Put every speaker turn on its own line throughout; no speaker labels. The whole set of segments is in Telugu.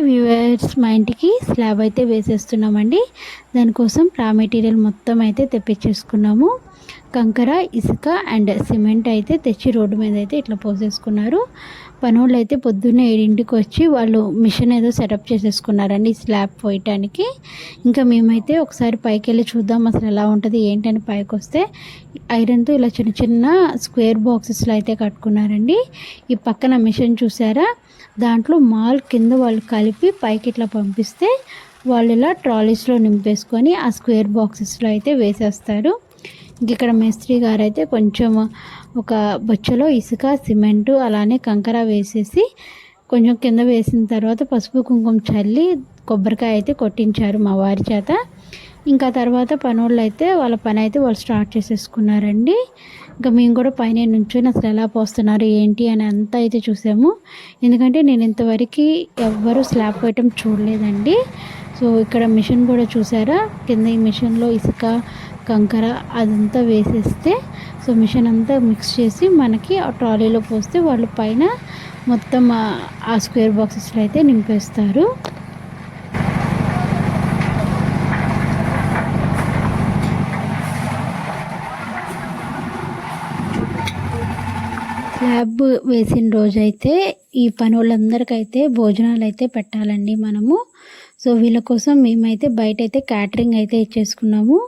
వ్యూవర్స్ మా ఇంటికి స్లాబ్ అయితే వేసేస్తున్నామండి. దానికోసం రా మెటీరియల్ మొత్తం అయితే తెప్పించేసుకున్నాము. కంకర ఇసుక అండ్ సిమెంట్ అయితే తెచ్చి రోడ్డు మీద అయితే ఇట్లా పోసేసుకున్నారు. పనోళ్ళు అయితే పొద్దున్నే ఏడింటికి వచ్చి వాళ్ళు మిషన్ ఏదో సెటప్ చేసేసుకున్నారండి స్లాబ్ పోయటానికి. ఇంకా మేమైతే ఒకసారి పైకి వెళ్ళి చూద్దాం అసలు ఎలా ఉంటుంది ఏంటని పైకి వస్తే ఐరన్తో ఇలా చిన్న చిన్న స్క్వేర్ బాక్సెస్లో అయితే కట్టుకున్నారండి. ఈ పక్కన మిషన్ చూసారా? దాంట్లో మాల్ కింద వాళ్ళు కలిపి పైకి ఇట్లా పంపిస్తే వాళ్ళు ఇలా ట్రాలీస్లో నింపేసుకొని ఆ స్క్వేర్ బాక్సెస్లో అయితే వేసేస్తారు. ఇక్కడ మేస్త్రి గారు అయితే కొంచెం ఒక బొచ్చలో ఇసుక సిమెంటు అలానే కంకర వేసేసి కొంచెం కింద వేసిన తర్వాత పసుపు కుంకుమ చల్లి కొబ్బరికాయ అయితే కొట్టించారు మా వారి చేత. ఇంకా తర్వాత పనోళ్ళు అయితే వాళ్ళ పని అయితే వాళ్ళు స్టార్ట్ చేసేసుకున్నారండి. ఇంకా మేము కూడా పైన నుంచొని అసలు ఎలా పోస్తున్నారు ఏంటి అని అంతా అయితే చూసాము. ఎందుకంటే నేను ఇంతవరకు ఎవ్వరూ స్లాబ్ వేయటం చూడలేదండి. సో ఇక్కడ మిషన్ కూడా చూసారా? కింద ఈ మిషన్లో ఇసుక కంకర అదంతా వేసేస్తే సో మిషన్ అంతా మిక్స్ చేసి మనకి ఆ ట్రాలీలో పోస్తే వాళ్ళు పైన మొత్తం ఆ స్క్వేర్ బాక్సెస్లో అయితే నింపేస్తారు. స్లాబ్ వేసిన రోజైతే ఈ పని వాళ్ళందరికైతే భోజనాలు అయితే పెట్టాలండి మనము. సో వీళ్ళ కోసం మేమైతే బయట అయితే క్యాటరింగ్ అయితే ఇచ్చేసుకున్నాము.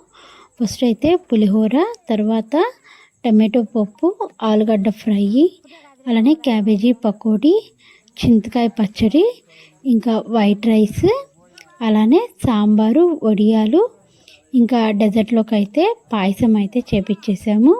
ఫస్ట్ అయితే పులిహోర తర్వాత టమాటో పప్పు ఆలుగడ్డ ఫ్రై అలానే క్యాబేజీ పకోడీ చింతకాయ పచ్చడి ఇంకా వైట్ రైస్ అలానే సాంబారు వడియాలు ఇంకా డెజర్ట్లోకి అయితే పాయసం అయితే చేపించేసాము